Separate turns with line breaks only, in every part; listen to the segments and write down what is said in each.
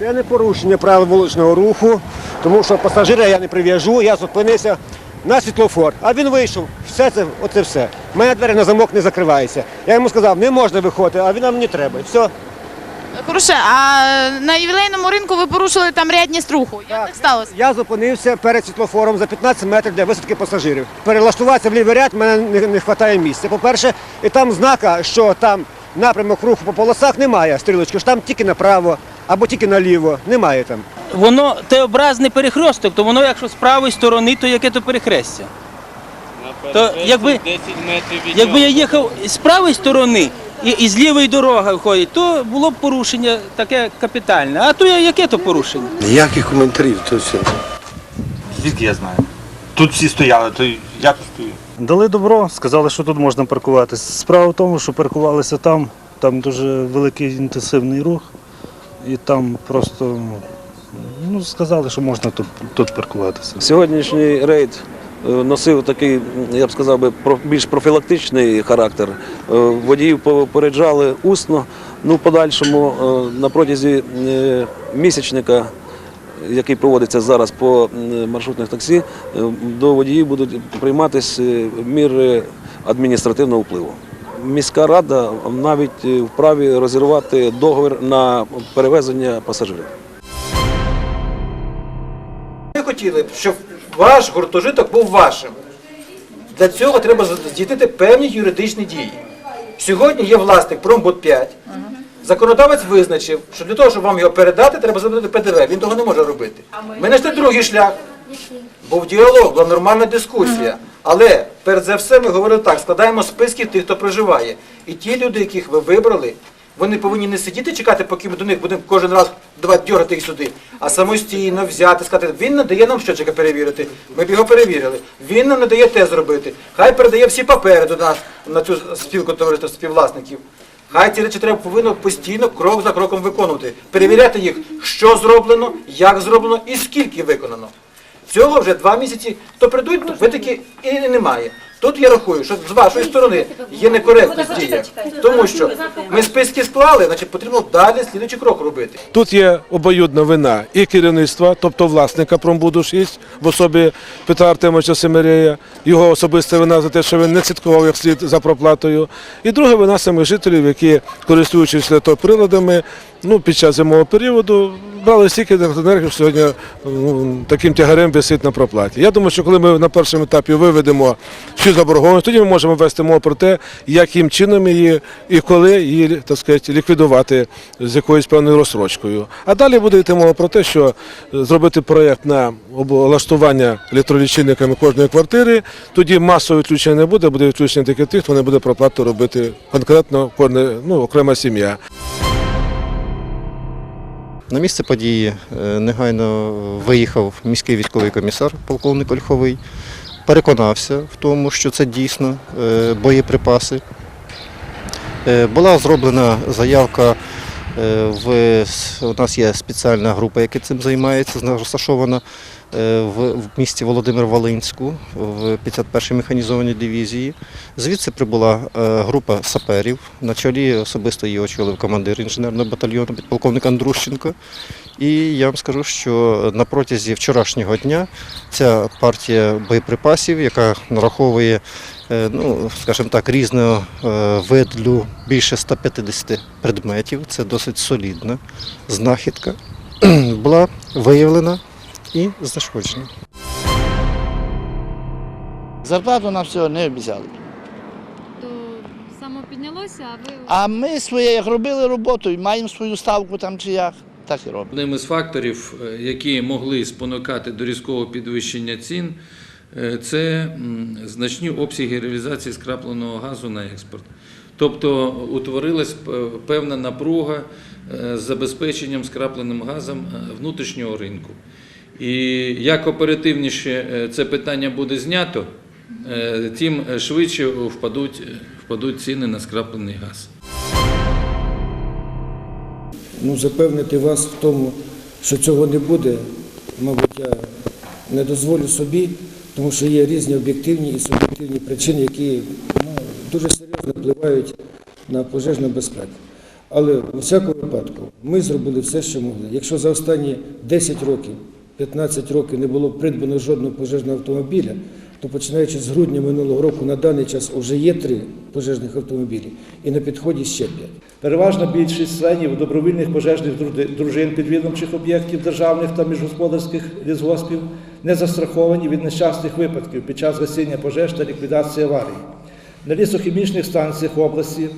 Це не порушення правил вуличного руху, тому що пасажира я не прив'яжу, я зупинився на світлофор, а він вийшов. Все це, оце все. У мене двері на замок не закриваються. Я йому сказав, не можна виходити, а він нам не треба. Все.
Хороше, а на ювілейному ринку ви порушили там рядність руху. Як так, сталося?
Я зупинився перед світлофором за 15 метрів для висадки пасажирів. Перелаштуватися в лівий ряд, мене не, не вистачає місця. По-перше, і там знака, що там напрямок руху по полосах немає стрілочки, що там тільки направо або тільки наліво. Немає там.
Воно Т-образний перехресток, то воно якщо з правої сторони, то яке то перехрестя. То якби-
10 метрів від
Якби я їхав з правої сторони і, і з лівої дороги входить, то було б порушення таке капітальне. А то я- яке то порушення?
Ніяких коментарів, то все.
Звідки я знаю? Тут всі стояли, то я тут стою.
Дали добро, сказали, що тут можна паркуватися. Справа в тому, що паркувалися там, там дуже великий інтенсивний рух, і там просто ну, сказали, що можна тут, тут паркуватися.
Сьогоднішній рейд е, носив такий, я б сказав би, більш профілактичний характер. Е, Водіїв попереджали усно. Ну, в подальшому е, на протязі місячника, який проводиться зараз по маршрутних таксі, до водіїв будуть прийматися міри адміністративного впливу. Міська рада навіть е, вправі розірвати договір на перевезення пасажирів.
Ми хотіли б, щоб ваш гуртожиток був вашим. Для цього треба здійснити певні юридичні дії. Сьогодні є власник Промбуд 5. Законодавець визначив, що для того, щоб вам його передати, треба заплатити ПДВ. Він того не може робити. Ми знайшли другий шлях. Був діалог, була нормальна дискусія. Але перш за все ми говорили так: складаємо списки тих, хто проживає. І ті люди, яких ви вибрали, вони повинні не сидіти чекати, поки ми до них будемо кожен раз давати дьорати їх сюди, а самостійно взяти, сказати, він надає нам щочика перевірити. Ми б його перевірили. Він нам не дає те зробити. Хай передає всі папери до нас на цю спілку товариства співвласників. Хай ці речі треба повинно постійно крок за кроком виконувати, перевіряти їх, що зроблено, як зроблено і скільки виконано. Цього вже два місяці, то прийдуть, то витики і немає. Тут я рахую, що з вашої сторони є некоректність дія, тому що ми списки склали, значить потрібно далі слідуючий крок робити.
Тут є обоюдна вина і керівництва, тобто власника Промбуду 6 в особі Петра Артемовича Семерея, його особиста вина за те, що він не слідкував як слід за проплатою. І друга вина самих жителів, які, користуючись електроприладами, ну, під час зимового періоду брали стільки що сьогодні ну, таким тягарем висить на проплаті. Я думаю, що коли ми на першому етапі виведемо всю заборгованість, тоді ми можемо вести мову про те, яким чином її і коли її так сказати, ліквідувати з якоюсь певною розсрочкою. А далі буде йти мова про те, що е, зробити проєкт на облаштування електролічильниками кожної квартири, тоді масового відключення не буде, буде відключення тільки тих, хто не буде проплату робити конкретно кожна ну, окрема сім'я.
На місце події е, негайно виїхав міський військовий комісар, полковник Ольховий, переконався в тому, що це дійсно е, боєприпаси. Е, Була зроблена заявка. В, у нас є спеціальна група, яка цим займається, розташована в, в місті Володимир Волинську в 51-й механізованій дивізії. Звідси прибула е, група саперів. На чолі особисто її очолив командир інженерного батальйону підполковник Андрущенко. І я вам скажу, що на протязі вчорашнього дня ця партія боєприпасів, яка нараховує, е, ну, скажімо так, різного е, виду більше 150 предметів, це досить солідна знахідка, була виявлена і знешкоджена.
Зарплату нам всього не обіцяли.
То само піднялося, а ви
А ми своє, як робили роботу, і маємо свою ставку там чи як, так і робимо.
Одним із факторів, е, які могли спонукати до різкого підвищення цін, е, це значні обсяги реалізації скрапленого газу на експорт. Тобто утворилась певна напруга е, з забезпеченням скрапленим газом е, внутрішнього ринку. І як оперативніше е, це питання буде знято, е, тим швидше впадуть, впадуть ціни на скраплений газ.
Ну, запевнити вас в тому, що цього не буде, мабуть, я не дозволю собі, тому що є різні об'єктивні і суб'єктивні причини, які ну, дуже серйозно впливають на пожежну безпеку.
Але у всякому випадку ми зробили все, що могли. Якщо за останні 10 років, 15 років не було придбано жодного пожежного автомобіля, то починаючи з грудня минулого року на даний час вже є три пожежних автомобілі і на підході ще п'ять.
Переважна більшість членів добровільних пожежних дружин підвідомчих об'єктів державних та міжгосподарських лісгоспів не застраховані від нещасних випадків під час гасіння пожеж та ліквідації аварій. На лісохімічних станціях області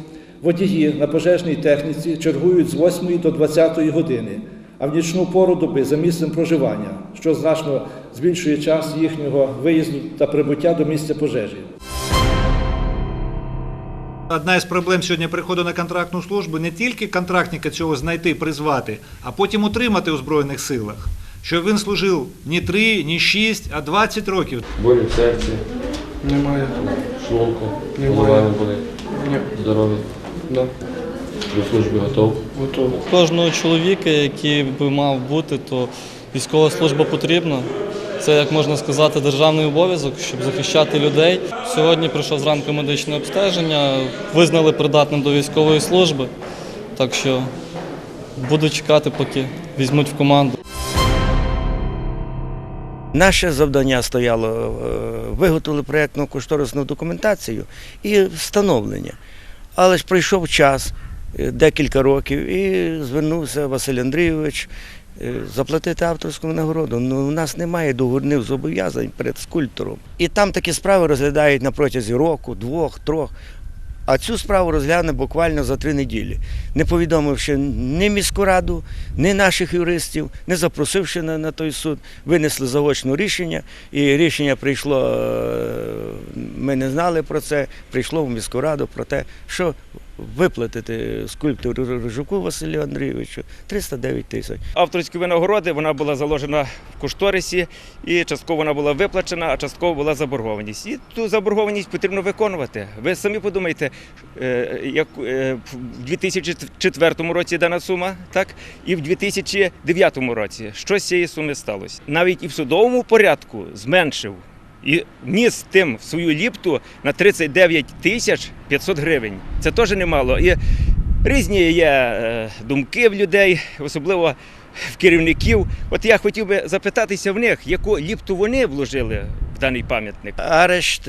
водії на пожежній техніці чергують з 8 до 20 години, а в нічну пору доби за місцем проживання, що значно збільшує час їхнього виїзду та прибуття до місця пожежі.
Одна із проблем сьогодні приходу на контрактну службу не тільки контрактника цього знайти, призвати, а потім утримати у Збройних силах. Щоб він служив ні 3, ні 6, а 20 років.
Болі в серці,
Немає.
шлунку,
Немає.
голова не болить.
Ні.
Здоровий.
Да.
До служби готов.
Готово.
Кожного чоловіка, який би мав бути, то військова служба потрібна. Це, як можна сказати, державний обов'язок, щоб захищати людей. Сьогодні прийшов зранку медичне обстеження, визнали придатним до військової служби. Так що буду чекати, поки візьмуть в команду.
Наше завдання стояло е, виготовили проєктну кошторисну документацію і встановлення. Але ж пройшов час, декілька років, і звернувся Василь Андрійович е, заплатити авторську нагороду. Ну, у нас немає договірних зобов'язань перед скульптором. І там такі справи розглядають на протязі року, двох, трьох. А цю справу розгляне буквально за три неділі, не повідомивши ні міську раду, ні наших юристів, не запросивши на, на той суд, винесли заочне рішення, і рішення прийшло, е, ми не знали про це, прийшло в міську раду про те, що виплатити скульптору Рижуку Василю Андрійовичу 309 тисяч.
Авторські винагороди вона була заложена в кошторисі, і частково вона була виплачена, а частково була заборгованість. І ту заборгованість потрібно виконувати. Ви самі подумайте, е, як е, в 2004 році дана сума, так і в 2009 році. Що з цієї суми сталося? Навіть і в судовому порядку зменшив. І вніс тим свою ліпту на 39 тисяч 500 гривень. Це теж немало. І різні є е, думки в людей, особливо в керівників. От я хотів би запитатися в них, яку ліпту вони вложили в даний пам'ятник.
Арешт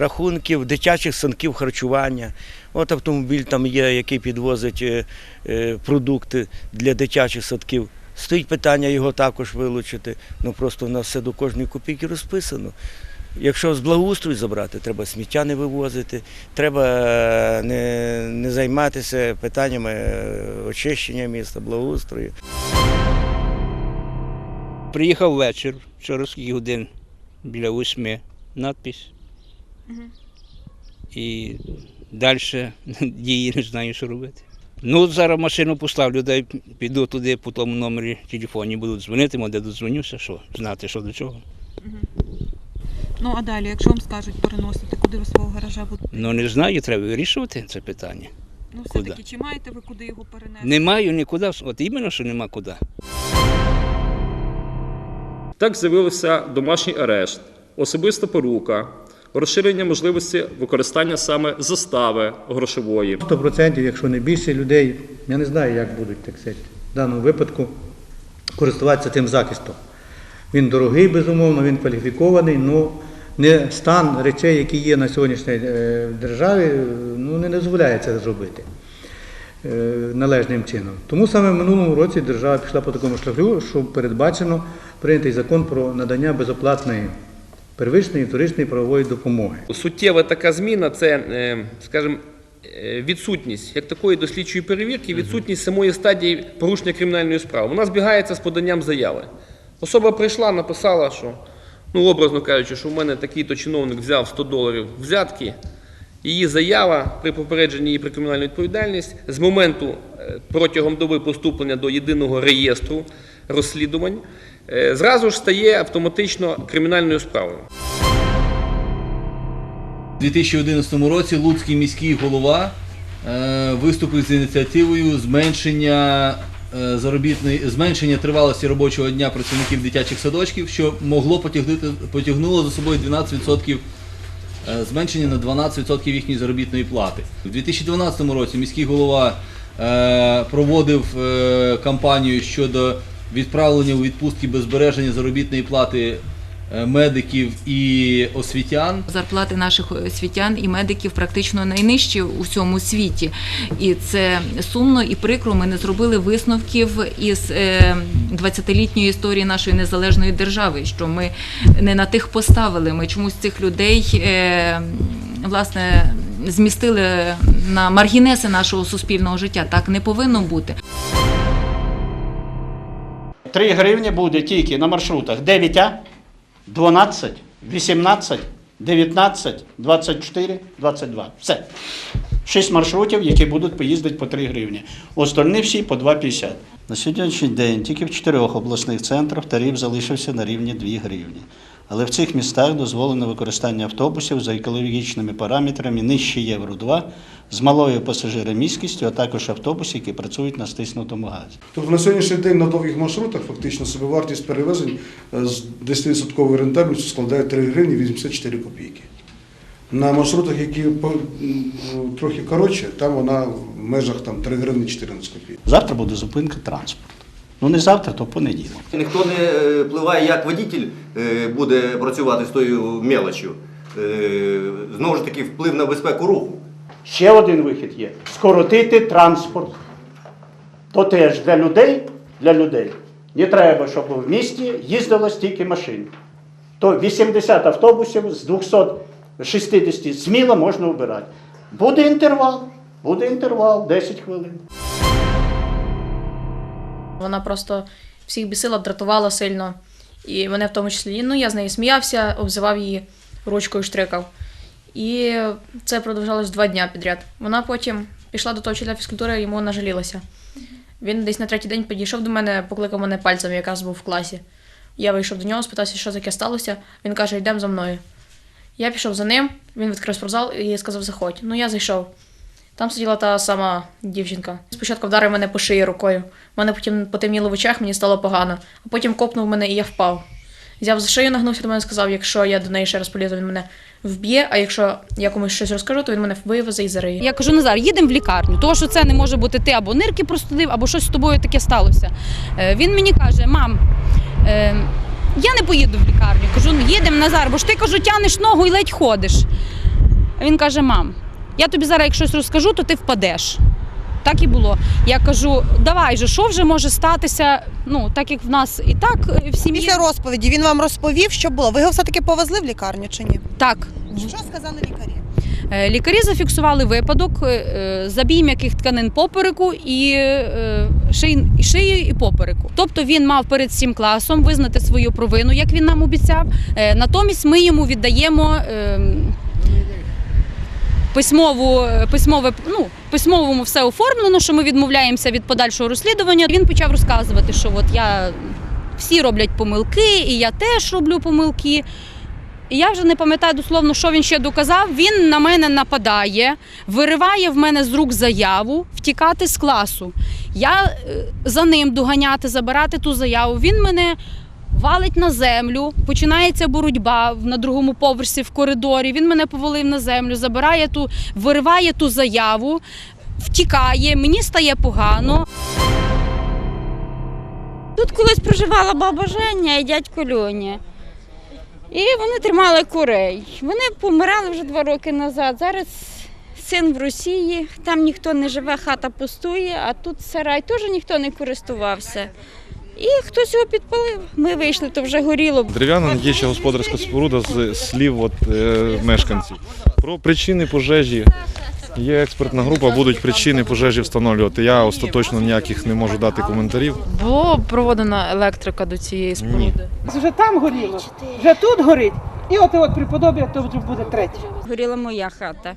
рахунків дитячих станків харчування. От автомобіль там є, який підвозить е, е, продукти для дитячих садків. Стоїть питання його також вилучити. Ну просто в нас все до кожної копійки розписано. Якщо з благоустрою забрати, треба сміття не вивозити, треба е, не, не займатися питаннями е, очищення міста, благоустрою.
Приїхав вечір, вчора скільки годин біля восьми. Надпись. І далі дії не знаю, що робити. Ну, от зараз машину поставлю, дай піду туди по тому номері телефоні, будуть дзвонити, де додзвонюся, що знати, що до чого.
Ну а далі, якщо вам скажуть переносити, куди ви свого гаража будете?
Ну не знаю, треба вирішувати це питання.
Ну все-таки, чи маєте ви куди його перенести?
Не маю нікуди, от іменно, що нема куди.
Так з'явився домашній арешт, особиста порука, розширення можливості використання саме застави грошової.
100%, якщо не більше людей, я не знаю, як будуть так сказати, в даному випадку користуватися тим захистом. Він дорогий, безумовно, він кваліфікований, але не стан речей, які є на сьогоднішній е, державі, ну, не дозволяє це зробити е, належним чином. Тому саме в минулому році держава пішла по такому шляху, що передбачено прийнятий закон про надання безоплатної первичної і вторичної правової допомоги.
Суттєва така зміна це, е, скажімо, е, відсутність як такої дослідчої перевірки, відсутність самої стадії порушення кримінальної справи. Вона збігається з поданням заяви. Особа прийшла, написала, що, ну, образно кажучи, що в мене такий-то чиновник взяв 100 доларів взятки. Її заява при попередженні її про кримінальну відповідальність з моменту е, протягом доби поступлення до єдиного реєстру розслідувань зразу ж стає автоматично кримінальною справою.
У 2011 році Луцький міський голова е, виступив з ініціативою зменшення е, заробітної зменшення тривалості робочого дня працівників дитячих садочків, що могло потягнути потягнуло за собою 12% е, зменшення на 12% їхньої заробітної плати. У 2012 році міський голова е, проводив е, кампанію щодо відправлення у відпустки без збереження заробітної плати е, медиків і освітян.
Зарплати наших освітян і медиків практично найнижчі у всьому світі. І це сумно і прикро. Ми не зробили висновків із е, 20-літньої історії нашої незалежної держави, що ми не на тих поставили. Ми чомусь цих людей е, власне змістили на маргінеси нашого суспільного життя. Так не повинно бути.
3 гривні буде тільки на маршрутах 9А, 12, 18, 19, 24, 22. Все. Шість маршрутів, які будуть поїздити по 3 гривні. Остальні всі по 2,50. На сьогоднішній день тільки в чотирьох обласних центрах тариф залишився на рівні 2 гривні. Але в цих містах дозволено використання автобусів за екологічними параметрами нижче Євро 2 з малою пасажиромісткістю, а також автобуси, які працюють на стиснутому газі.
Тобто на сьогоднішній день на довгих маршрутах фактично собівартість перевезень е, з 10% рентабельністю складає 3 гривні 84 копійки. На маршрутах, які трохи коротше, там вона в межах там, 3 гривні 14 копійок.
Завтра буде зупинка транспорту. Ну не завтра, то в понеділок.
Ніхто не е, впливає, як водитель е, буде працювати з тою мелочю. Е, Знову ж таки, вплив на безпеку руху.
Ще один вихід є скоротити транспорт. То теж для людей, для людей не треба, щоб в місті їздило стільки машин. То 80 автобусів з 260 сміло можна обирати. Буде інтервал, буде інтервал 10 хвилин.
Вона просто всіх бісила, дратувала сильно. І мене в тому числі. Ну, я з нею сміявся, обзивав її ручкою штрикав. І це продовжалось два дня підряд. Вона потім пішла до того вчителя фізкультури, йому нажалілася. Він десь на третій день підійшов до мене, покликав мене пальцем, якраз був в класі. Я вийшов до нього, спитався, що таке сталося. Він каже, йдемо за мною. Я пішов за ним, він відкрив спортзал і сказав, заходь. Ну, я зайшов. Там сиділа та сама дівчинка. Спочатку вдарив мене по шиї рукою. У мене потім потемніло в очах, мені стало погано. А потім копнув мене і я впав. Взяв за шию, нагнувся до мене, і сказав, якщо я до неї ще раз полізу, він мене вб'є, а якщо я комусь щось розкажу, то він мене вивезе і зариє.
Я кажу, Назар, їдемо в лікарню, тому що це не може бути ти або нирки простудив, або щось з тобою таке сталося. Е, Він мені каже, мам, е, я не поїду в лікарню. Кажу, ну їдемо, Назар, бо ж ти кажу, тянеш ногу і ледь ходиш. А він каже, мам, я тобі зараз як щось розкажу, то ти впадеш. Так і було. Я кажу, давай же, що вже може статися? Ну, так як в нас і так е, в сім'ї.
Після розповіді він вам розповів, що було. Ви його все-таки повезли в лікарню чи ні?
Так.
Що сказали лікарі?
Е, Лікарі зафіксували випадок е, забій м'яких тканин попереку і е, шиї, і шиї і попереку. Тобто він мав перед всім класом визнати свою провину, як він нам обіцяв. Е, Натомість ми йому віддаємо. е, Письмову, письмове, ну, письмовому все оформлено, що ми відмовляємося від подальшого розслідування. Він почав розказувати, що от я всі роблять помилки, і я теж роблю помилки. Я вже не пам'ятаю дословно, що він ще доказав. Він на мене нападає, вириває в мене з рук заяву втікати з класу. Я е, за ним доганяти, забирати ту заяву. Він мене валить на землю, починається боротьба на другому поверсі в коридорі. Він мене повалив на землю, забирає ту, вириває ту заяву, втікає, мені стає погано.
Тут колись проживала баба Женя і дядько Льоня. І вони тримали курей. Вони помирали вже два роки назад. Зараз син в Росії, там ніхто не живе, хата пустує, а тут сарай теж ніхто не користувався. І хтось його підпалив. Ми вийшли, то вже горіло.
Дерев'яна є ще господарська споруда з слів от, е, мешканців. Про причини пожежі є експертна група, будуть причини пожежі встановлювати. Я остаточно ніяких не можу дати коментарів.
Було проводена електрика до цієї споруди.
Вже там горіло, вже тут горить. І от от приподобі, то вже буде третє.
Горіла моя хата.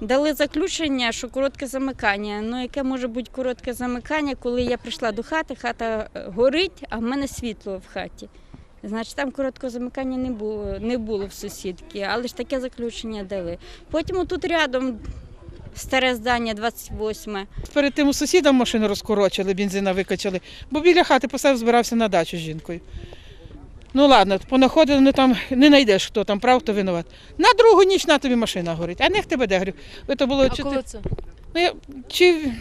Дали заключення, що коротке замикання. Ну, яке може бути коротке замикання, коли я прийшла до хати, хата е, горить, а в мене світло в хаті. Значить, там короткого замикання не було, не було в сусідки, але ж таке заключення дали. Потім тут рядом старе здання 28.
Перед тим у сусіда машину розкорочили, бензина викачали, бо біля хати поставив, збирався на дачу з жінкою. Ну ладно, понаходили, ну там не знайдеш, хто там прав, хто винуват. На другу ніч на тобі машина горить. А не тебе де говорю. То було
А
чотири-
коли це?
Ну, я, чи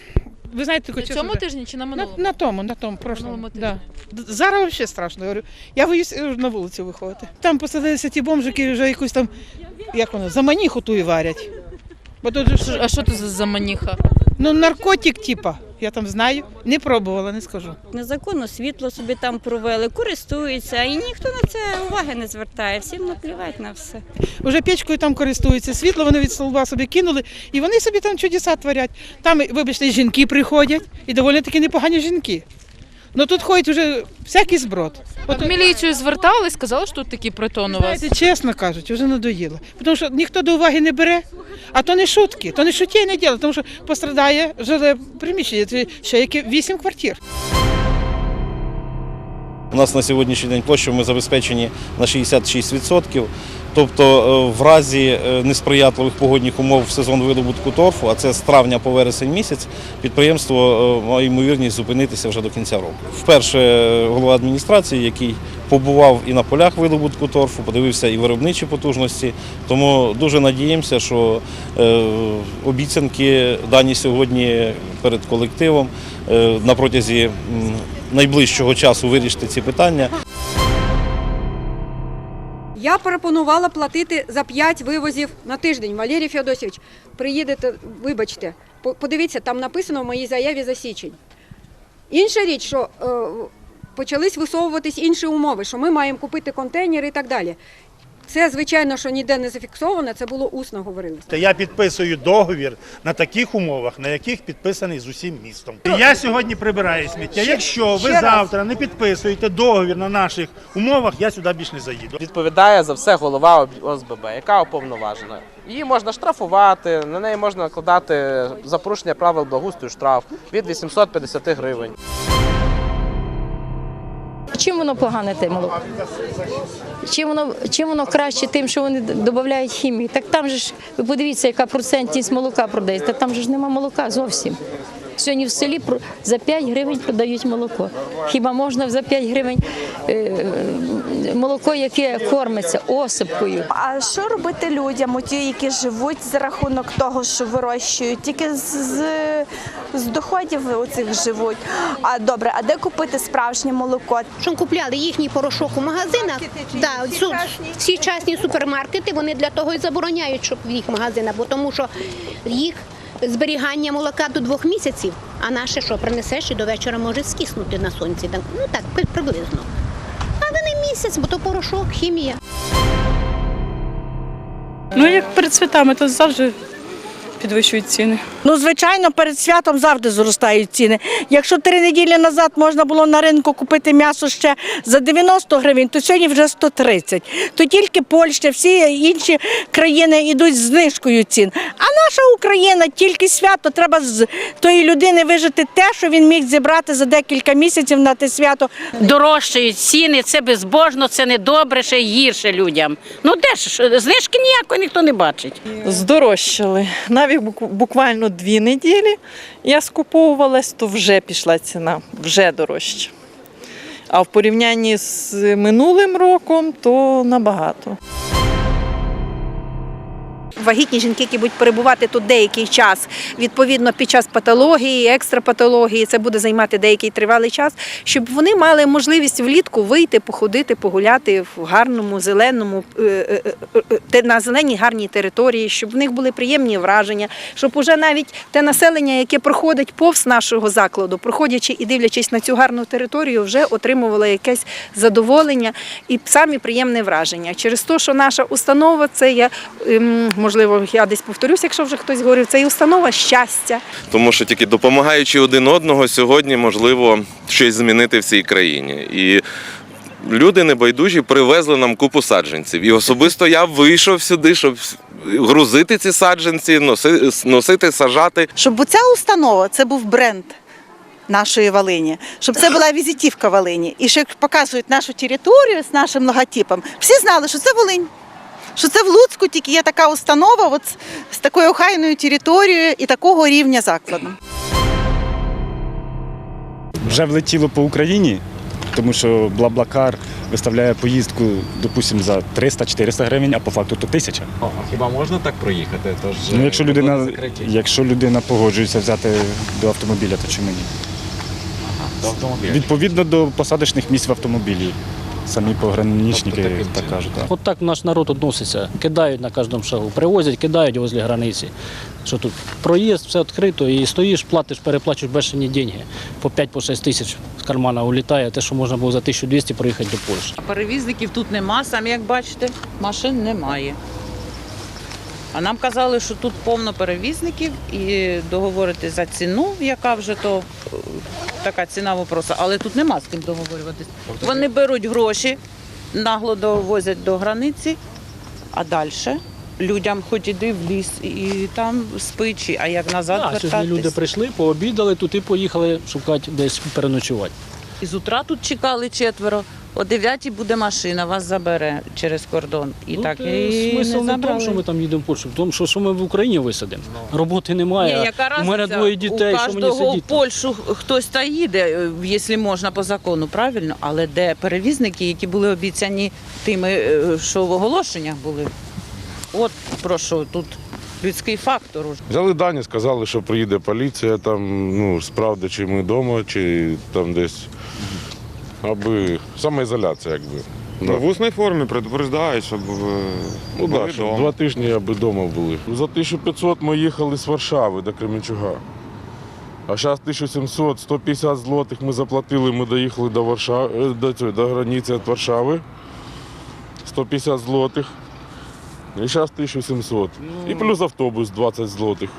ви знаєте,
На
таке
цьому
чесно,
тижні чи на
на,
минулому?
на тому, на тому прошлому.
Минулому
Да. Д- Зараз взагалі страшно. Говорю. Я боюсь е, на вулицю виходити. Там посадилися ті бомжики, вже якусь там, як воно, заманіху ту і варять. Бо тут же ж-
А що це за заманіха?
Ну, наркотик, типа. Я там знаю. Не пробувала, не скажу.
Незаконно світло собі там провели, користуються, і ніхто на це уваги не звертає. Всім наплівати на все.
Уже печкою там користуються. Світло вони від столба собі кинули, і вони собі там чудеса творять. Там, вибачте, жінки приходять, і доволі таки непогані жінки. Ну тут ходять вже всякий зброд.
От в міліцію звертались, сказали, що тут такі притон у вас.
Знаєте, чесно кажуть, вже надоїло. Тому що ніхто до уваги не бере, а то не шутки, то не шутєйне діло, тому що пострадає жиле приміщення, це ще яке вісім квартир.
У нас на сьогоднішній день площу ми забезпечені на 66%. Тобто е, в разі е, несприятливих погодних умов в сезон видобутку торфу, а це з травня по вересень місяць, підприємство е, має ймовірність зупинитися вже до кінця року. Вперше голова адміністрації, який побував і на полях видобутку торфу, подивився і виробничі потужності. Тому дуже надіємося, що обіцянки дані сьогодні перед колективом на протязі найближчого часу вирішити ці питання.
Я пропонувала платити за 5 вивозів на тиждень. Валерій Феодосійович, приїдете, вибачте, подивіться, там написано в моїй заяві за січень. Інша річ, що е, почались висовуватись інші умови, що ми маємо купити контейнери і так далі. Це, звичайно, що ніде не зафіксовано, це було усно говорилось.
Та Я підписую договір на таких умовах, на яких підписаний з усім містом. Я сьогодні прибираю сміття. Якщо ви завтра не підписуєте договір на наших умовах, я сюди більше не заїду.
Відповідає за все голова ОБ- ОСББ, яка уповноважена. Її можна штрафувати, на неї можна накладати за порушення правил благоустрою штраф від 850 гривень.
Чим воно погане те молоко? Чим воно, чим воно краще тим, що вони додають хімію? Так там же ж, ви подивіться, яка процентність молока продається. Та там же ж нема молока зовсім. Сьогодні в селі за 5 гривень продають молоко. Хіба можна за 5 гривень е, молоко, яке кормиться осипкою?
А що робити людям, у ті, які живуть за рахунок того, що вирощують, тільки з, з, з доходів оцих живуть. А добре, а де купити справжнє молоко?
Що купляли їхній порошок у магазинах? Да, су- всі частні супермаркети вони для того і забороняють, щоб в їх магазинах, бо тому що їх зберігання молока до двох місяців, а наше що принесеш і до вечора може скиснути на сонці. Ну так, приблизно. Місяць, бо то порошок, хімія.
Ну, як перед святами, то завжди підвищують ціни.
Ну, звичайно, перед святом завжди зростають ціни. Якщо три неділі назад можна було на ринку купити м'ясо ще за 90 гривень, то сьогодні вже 130. То тільки Польща, всі інші країни йдуть з знижкою цін. А наша Україна тільки свято, треба з тої людини вижити те, що він міг зібрати за декілька місяців на те свято.
Дорожчають ціни, це безбожно, це недобре, ще гірше людям. Ну де ж знижки ніякої ніхто не бачить.
Здорожчали. Навіть бук- буквально дві неділі я скуповувалась, то вже пішла ціна, вже дорожче. А в порівнянні з минулим роком, то набагато.
Вагітні жінки, які будуть перебувати тут деякий час, відповідно під час патології, екстрапатології, це буде займати деякий тривалий час, щоб вони мали можливість влітку вийти, походити, погуляти в гарному, зеленому, е, е, е, на зеленій гарній території, щоб в них були приємні враження, щоб уже навіть те населення, яке проходить повз нашого закладу, проходячи і дивлячись на цю гарну територію, вже отримувало якесь задоволення і самі приємне враження. Через те, що наша установа це є, ем, можливо, я десь повторюся, якщо вже хтось говорив, це і установа щастя.
Тому що тільки допомагаючи один одного, сьогодні можливо щось змінити в цій країні. І люди небайдужі привезли нам купу саджанців. І особисто я вийшов сюди, щоб грузити ці саджанці, носи- носити, сажати.
Щоб ця установа це був бренд. Нашої Волині, щоб це була візитівка Волині. І що як показують нашу територію з нашим логотипом, всі знали, що це Волинь. Що це в Луцьку тільки є така установа от, з такою охайною територією і такого рівня закладом.
вже влетіло по Україні, тому що Блаблакар
виставляє поїздку, допустимо, за 300-400 гривень, а по факту то тисяча.
А хіба можна так проїхати? Тож
Ну, якщо людина, якщо людина погоджується взяти до автомобіля, то чому ні?
до автомобіля.
Відповідно до посадочних місць в автомобілі. Самі пограничники
Тобто
так кажуть. Так.
От так наш народ відноситься. Кидають на кожному шагу, привозять, кидають возле границі. Що тут проїзд, все відкрито, і стоїш, платиш, переплачуєш бешені деньги. По 5-6 тисяч з кармана улітає, те, що можна було за 1200 проїхати до Польщі.
Перевізників тут нема, самі як бачите, машин немає. А нам казали, що тут повно перевізників і договорити за ціну, яка вже то така ціна вопроса. але тут нема з ким договорюватись. Вони беруть гроші, нагло довозять до границі, а далі людям хоч іди в ліс і там спичі, а як назад
Так, сьогодні люди прийшли, пообідали тут і поїхали шукати десь переночувати.
І з утра тут чекали четверо. О 9 буде машина, вас забере через кордон. І так
Е,
і
Смисл
не
не в тому, що ми там їдемо в Польщу, в тому, що, що ми в Україні висадимо. Роботи немає.
Ні, яка
у мене
разниця?
двоє дітей,
У
що мені
кожного в
сидіти?
Польщу хтось та їде, е, якщо можна по закону, правильно? Але де перевізники, які були обіцяні тими, е, що в оголошеннях були. От про що тут людський фактор. уже.
Взяли дані, сказали, що приїде поліція, там, ну, справді, чи ми вдома, чи там десь. Аби самоізоляція, якби.
Ну, в усній формі предупреждають, щоб е,
Ну
були
так, щоб два тижні аби вдома були. За 1500 ми їхали з Варшави до Кременчуга. А зараз 1700, 150 злотих ми заплатили, ми доїхали до Варшави, до, цього, до границі від Варшави. 150 злотих. І зараз 1700. І плюс автобус 20 злотих.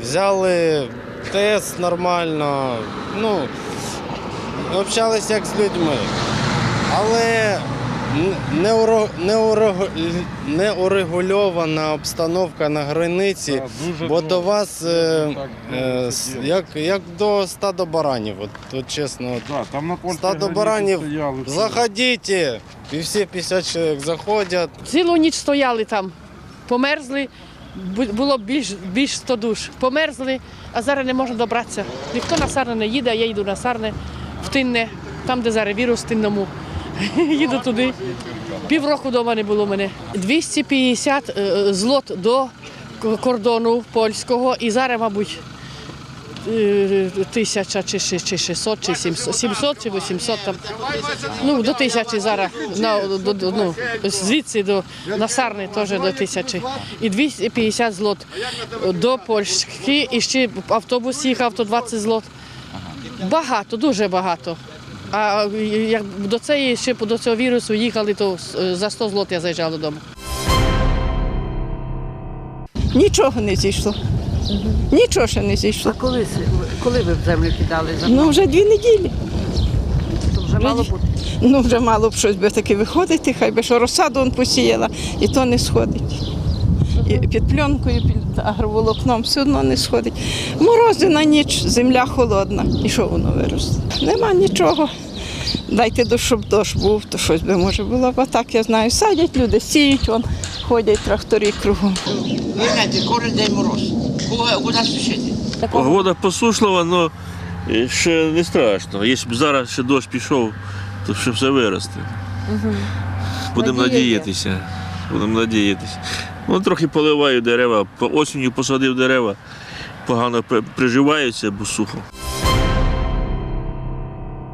Взяли тест нормально, ну, общалися як з людьми. Але н- не, уро- не, уро- не урегульована обстановка на границі, бо до вас е, е, як, як до стадо баранів. От, от чесно, стадо баранів, заходіть, і всі 50 чоловік заходять.
Цілу ніч стояли там, померзли, було більш, більш 100 душ. Померзли, а зараз не можна добратися. Ніхто на сарне не їде, а я йду на сарне, в Тинне, там, де зараз вірус в Тинному. Їду туди. Півроку вдома не було мене. 250 е, злот до кордону польського і зараз, мабуть, е, тисяча чи 600, чи 700, 700 чи 800 там. Ну, до тисячі зараз. На, до, до, ну, звідси до Насарни теж до тисячі. І 250 злот до Польщі. І ще автобус їхав, то 20 злот. Багато, дуже багато. А як до цієї ще до цього вірусу їхали, то е, за 100 злот я заїжджала додому.
Нічого не зійшло. Нічого ще не зійшло. А коли, коли ви в землю кидали? Ну, вже дві неділі. То вже мало бути? Ну, вже мало б щось би таки виходити, хай би що розсаду он посіяла, і то не сходить. І під пленкою, під агроволокном все одно не сходить. Морози на ніч, земля холодна. І що воно виросте? Нема нічого. Дайте дощ, щоб дощ був, то щось би може було. Бо так я знаю, садять люди, сіють, вон, ходять трактори кругом.
Ви знаєте, кожен день мороз. Куди, куди сушити?
Погода посушлива, але ще не страшно. Якщо б зараз ще дощ пішов, то ще все виросте. Будемо надіятися. Будемо надіятися. Ну, трохи поливаю дерева, по осінню посадив дерева, погано при- приживаються, бо сухо.